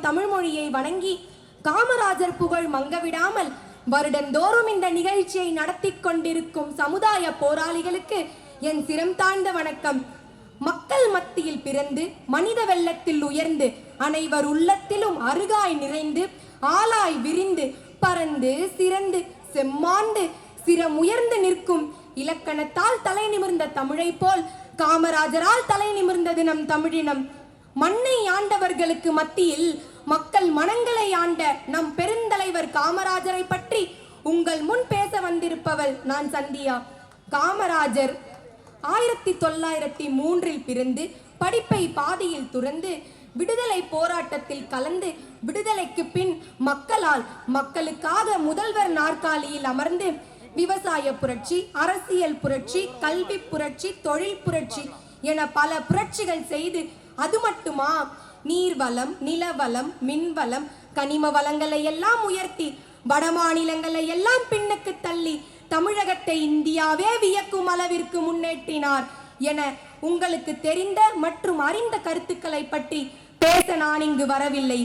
தமிழ் மொழியை வணங்கி காமராஜர் புகழ் மங்கவிடாமல் வருடந்தோறும் இந்த நிகழ்ச்சியை நடத்தி கொண்டிருக்கும் சமுதாய போராளிகளுக்கு என் சிரம் தாழ்ந்த வணக்கம். மக்கள் மத்தியில் பிறந்து மனித வெள்ளத்தில் உயர்ந்து அனைவர் உள்ளத்திலும் அருகாய் நிறைந்து ஆளாய் விரிந்து பறந்து சிறந்து செம்மாண்டு சிரம் உயர்ந்து நிற்கும் இலக்கணத்தால் தலை நிமிர்ந்த தமிழை போல் காமராஜரால் தலை நிமிர்ந்தது நம் தமிழினம். மண்ணை ஆண்டவர்களுக்கு மத்தியில் மக்கள் மனங்களை ஆண்ட நம் பெருந்தலைவர் காமராஜரை பற்றி உங்கள் முன் பேச வந்திருப்பவள் நான் சந்தியா. காமராஜர் ஆயிரத்தி தொள்ளாயிரத்தி மூன்றில் பிறந்து படிப்பை பாதியில் துறந்து விடுதலை போராட்டத்தில் கலந்து விடுதலைக்கு பின் மக்களால் மக்களுக்காக முதல்வர் நாற்காலியில் அமர்ந்து விவசாய புரட்சி அரசியல் புரட்சி கல்வி புரட்சி தொழில் புரட்சி என பல புரட்சிகள் செய்து அது மட்டுமா? நீர்வளம் நிலவளம் மின்வளம் கனிம வளங்களை எல்லாம் உயர்த்தி வட மாநிலங்களை எல்லாம் பின்னுக்கு தள்ளி தமிழகத்தை இந்தியாவே வியக்கும் அளவிற்கு முன்னேற்றினார் என உங்களுக்கு தெரிந்த மற்றும் அறிந்த கருத்துக்களை பற்றி பேச நான் இங்கு வரவில்லை.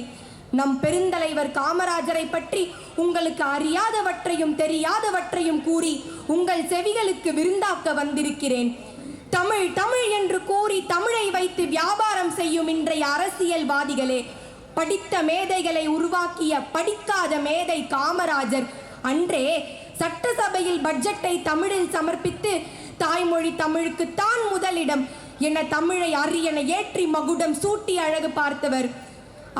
நம் பெருந்தலைவர் காமராஜரை பற்றி உங்களுக்கு அறியாதவற்றையும் தெரியாதவற்றையும் கூறி உங்கள் செவிகளுக்கு விருந்தாக்க வந்திருக்கிறேன். தமிழ் தமிழ் என்று கூறி தமிழை வைத்து வியாபாரம் செய்யும் இன்றைய அரசியல்வாதிகளே படித்த மேதைகளை உருவாக்கிய படிக்காத மேதை காமராஜர். அன்றே சட்டசபையில் பட்ஜெட்டை தமிழில் சமர்ப்பித்து தாய்மொழி தமிழுக்குத்தான் முதலிடம் என தமிழை அரியணை ஏற்றி மகுடம் சூட்டி அழகு பார்த்தவர்.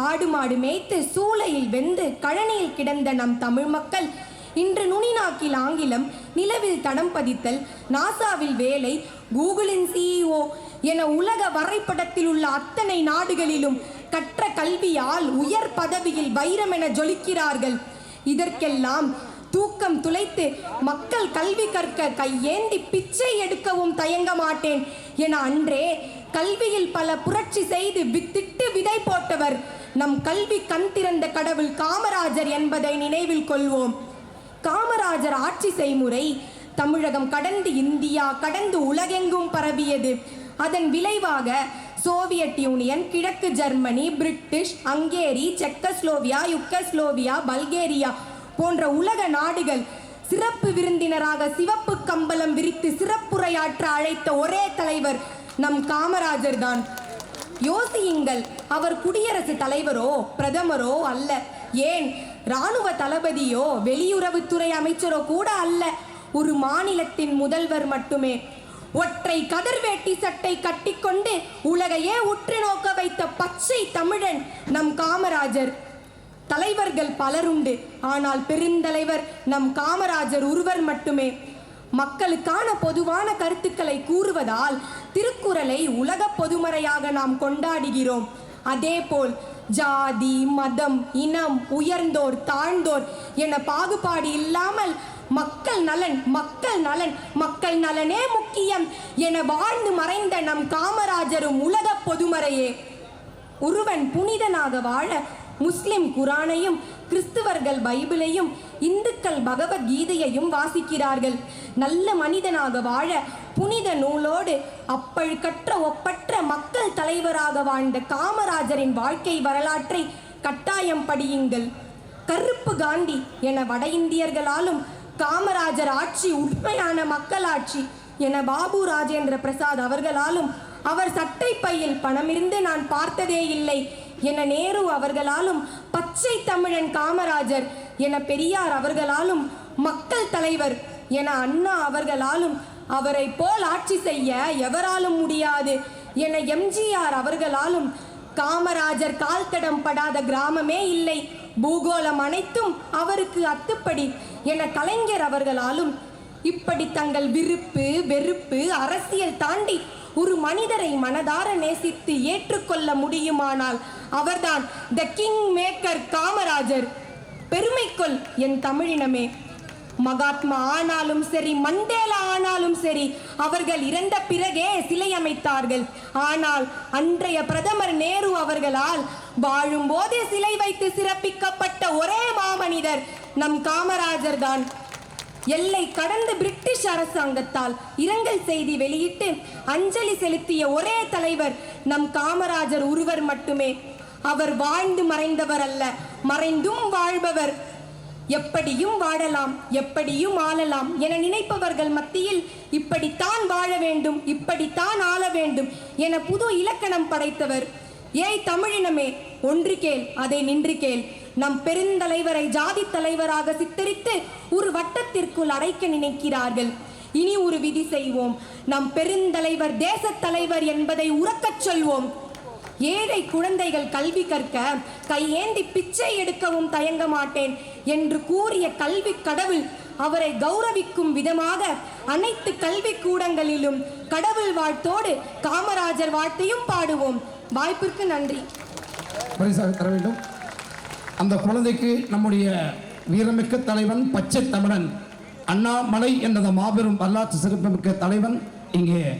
ஆடு மாடு மேய்த்து சூளையில் வெந்து கழனியில் கிடந்த நம் தமிழ் மக்கள் இன்று நுனிநாக்கில் ஆங்கிலம் நிலவில் தடம் பதித்தல் நாசாவில் வேலை கூகுளின் சிஇஓ என உலக வரைபடத்தில் உள்ள அத்தனை நாடுகளிலும் கற்ற கல்வியால் உயர் பதவியில் வைரம் என ஜொலிக்கிறார்கள். இதற்கெல்லாம் தூக்கம் துளைத்து மக்கள் கல்வி கற்க கையேந்தி பிச்சை எடுக்கவும் தயங்க மாட்டேன் என அன்றே கல்வியில் பல புரட்சி செய்து வித்திட்டு விதை போட்டவர். நம் கல்வி கண் திறந்த கடவுள் காமராஜர் என்பதை நினைவில் கொள்வோம். காமராஜர் ஆட்சி செய்முறை தமிழகம் கடந்து இந்தியா கடந்து உலகெங்கும் பரவியது. அதன் விளைவாக சோவியத் யூனியன் கிழக்கு Germany British Hungary Czechoslovakia Yugoslavia Bulgaria போன்ற உலக நாடுகள் சிறப்பு விருந்தினராக சிவப்பு கம்பளம் விரித்து சிறப்புரையாற்ற அழைத்த ஒரே தலைவர் நம் காமராஜர் தான் யோசியுங்கள் அவர் குடியரசு தலைவரோ பிரதமரோ அல்ல. ஏன்? ராணுவ தளபதியோ வெளியுறவுத்துறை அமைச்சரோ கூட அல்ல. ஒரு மாநிலத்தின் முதல்வர் மட்டுமே. ஒற்றை கதிர்வேட்டி சட்டை கட்டிக்கொண்டு உலகையே உற்று நோக்க வைத்த பச்சை தமிழன் நம் காமராஜர். தலைவர்கள் பலருண்டு ஆனால் பெருந்தலைவர் நம் காமராஜர் ஒருவர் மட்டுமே. மக்களுக்கான பொதுவான கருத்துக்களை கூறுவதால் திருக்குறளை உலக பொதுமறையாக நாம் கொண்டாடுகிறோம். அதேபோல் ஜாதி மதம் இனம் உயர்ந்தோர் தாழ்ந்தோர் என பாகுபாடு இல்லாமல் மக்கள் நலன் மக்கள் நலன் மக்கள் நலனே முக்கியம் என வாழ்ந்து மறைந்த நம் காமராஜரும் உலக பொதுமறையே. ஒருவன் புனிதனாக வாழ முஸ்லிம் குரானையும் கிறிஸ்துவர்கள் பைபிளையும் இந்துக்கள் பகவத்கீதையையும் வாசிக்கிறார்கள். நல்ல மனிதனாக வாழ புனித நூலோடு அப்பழுக்கற்ற ஒப்பற்ற மக்கள் தலைவராக வாழ்ந்த காமராஜரின் வாழ்க்கை வரலாற்றை கட்டாயம் படியுங்கள். கருப்பு காந்தி என வட இந்தியர்களாலும் காமராஜர் ஆட்சி உண்மையான மக்களாட்சி என பாபு ராஜேந்திர பிரசாத் அவர்களாலும் அவர் சட்டை பையில் பணமிருந்து நான் பார்த்ததே இல்லை என நேரு அவர்களாலும் பச்சை தமிழன் காமராஜர் என பெரியார் அவர்களாலும் மக்கள் தலைவர் என அண்ணா அவர்களாலும் அவரை போல் ஆட்சி செய்ய எவராலும் முடியாது. என எம்ஜிஆர் அவர்களாலும் காமராஜர் கால் தடம் படாத கிராமமே இல்லை. பூகோளம் அனைத்தும் அவருக்கு அத்துப்படி என கலைஞர் அவர்களாலும் இப்படி தங்கள் விருப்பு வெறுப்பு அரசியல் தாண்டி ஒரு மனிதரை மனதார நேசித்து ஏற்றுக்கொள்ள முடியுமானால் அவர்தான் த கிங் மேக்கர் காமராஜர். பெருமைக்கொள் என் தமிழினமே. மகாத்மா ஆனாலும் சரி மண்டேலா ஆனாலும் சரி அவர்கள் இறந்த பிறகே சிலை அமைத்தார்கள். ஆனால் அன்றைய பிரதமர் நேரு அவர்களால் வாழும்போதே சிலை வைத்து சிறப்பிக்கப்பட்ட ஒரே மாமனிதர் நம் காமராஜர் தான். எல்லை கடந்து பிரிட்டிஷ் அரசாங்கத்தால் இரங்கல் செய்தி வெளியிட்டு அஞ்சலி செலுத்திய ஒரே தலைவர் நம் காமராஜர் ஒருவர் மட்டுமே. அவர் வாழ்ந்து மறைந்தவர் அல்ல மறைந்தும் வாழ்பவர் எப்படியும் வாழலாம் எப்படியும் ஆளலாம் என நினைப்பவர்கள் மத்தியில் இப்படித்தான் வாழ வேண்டும் இப்படித்தான் ஆள வேண்டும் என புது இலக்கணம் படைத்தவர். ஏய் தமிழினமே ஒன்று கேள் அதை நின்று கேள். நம் பெருந்தலைவரை ஜாதி தலைவராக சித்தரித்து ஒரு வட்டத்திற்குள் அடைக்க நினைக்கிறார்கள். இனி ஒரு விதி செய்வோம். நம் பெருந்தலைவர் தேசத் தலைவர் என்பதை உறக்கச் சொல்வோம். ஏழை குழந்தைகள் கல்வி கற்க கையேந்தி பிச்சை எடுக்கவும் தயங்க மாட்டேன் என்று கூறிய கல்வி கடவுள் அவரை கௌரவிக்கும் விதமாக அனைத்து கல்வி கூடங்களிலும் கடவுள் வாழ்த்தோடு காமராஜர் வாழ்த்தையும் பாடுவோம். வாய்ப்பிற்கு நன்றி. தர வேண்டும். அந்த குழந்தைக்கு நம்முடைய வீரமிக்க தலைவன் பச்சை தமிழன் அண்ணாமலை என்ற மாபெரும் வரலாற்று சிறப்புமிக்க தலைவன் இங்கே